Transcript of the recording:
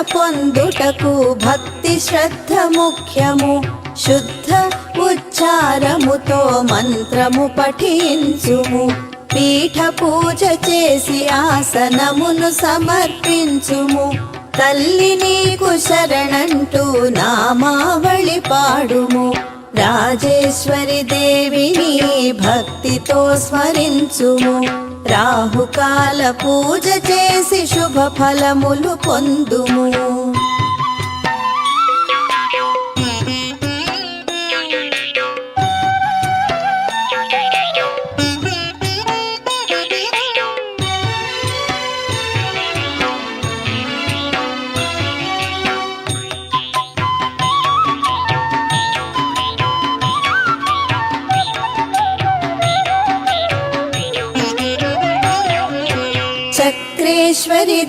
పొందుటకు భక్తి శ్రద్ధ ముఖ్యము. శుద్ధ ఉచ్చారముతో మంత్రము పఠించుము. పీఠ పూజ చేసి ఆసనమును సమర్పించుము. తల్లి నీకు శరణంటూ నామావళి పా రాజేశ్వరి దేవిని భక్తితో స్మరించుము. రాహుకాల పూజ చేసి శుభ ఫలములు పొందుము. शक्रेश्वरि